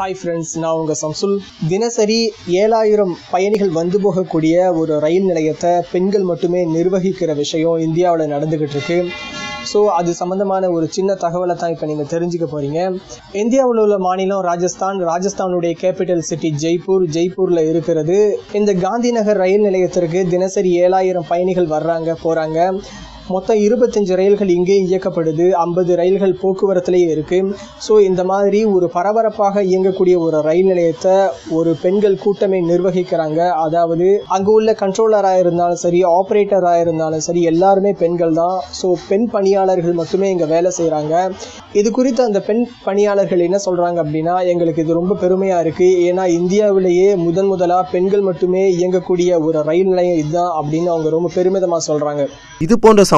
Hi friends நான் உங்கள் சம்சுல். தினசரி ஏழாயிரம் பயணிகள் வந்து போகக்கூடிய ஒரு ரயில் நிலையத்தை பெண்கள் மட்டுமே நிர்வகிக்கிற விஷயம் இந்தியாவில் நடந்துக்கிட்டு இருக்கு. ஸோ அது சம்மந்தமான ஒரு சின்ன தகவலை தான் இப்போ நீங்கள் தெரிஞ்சுக்க போகிறீங்க இந்தியாவில் உள்ள மாநிலம் ராஜஸ்தான். ராஜஸ்தானுடைய கேபிட்டல் சிட்டி ஜெய்ப்பூர். ஜெய்ப்பூரில் இருக்கிறது. இந்த காந்தி நகர் ரயில் நிலையத்திற்கு தினசரி ஏழாயிரம் பயணிகள் வர்றாங்க போகிறாங்க மொத்தம் இருபத்தஞ்சு ரயில்கள் இங்கே இயக்கப்படுது. ஐம்பது ரயில்கள் போக்குவரத்துலேயே இருக்குது ஸோ இந்த மாதிரி ஒரு பரபரப்பாக இயங்கக்கூடிய ஒரு ரயில் நிலையத்தை ஒரு பெண்கள் கூட்டமே நிர்வகிக்கிறாங்க. அதாவது அங்கே உள்ள கண்ட்ரோலராக இருந்தாலும் சரி ஆப்ரேட்டராக இருந்தாலும் சரி எல்லாருமே பெண்கள் தான். ஸோ பெண் பணியாளர்கள் மட்டுமே இங்கே வேலை செய்கிறாங்க இது குறித்து அந்த பெண் பணியாளர்கள் என்ன சொல்கிறாங்க அப்படின்னா எங்களுக்கு இது ரொம்ப பெருமையாக இருக்குது ஏன்னா இந்தியாவிலேயே முதன் முதலாக பெண்கள் மட்டுமே இயங்கக்கூடிய ஒரு ரயில் நிலையம் இதுதான் அப்படின்னு அவங்க ரொம்ப பெருமிதமாக சொல்கிறாங்க இது போன்ற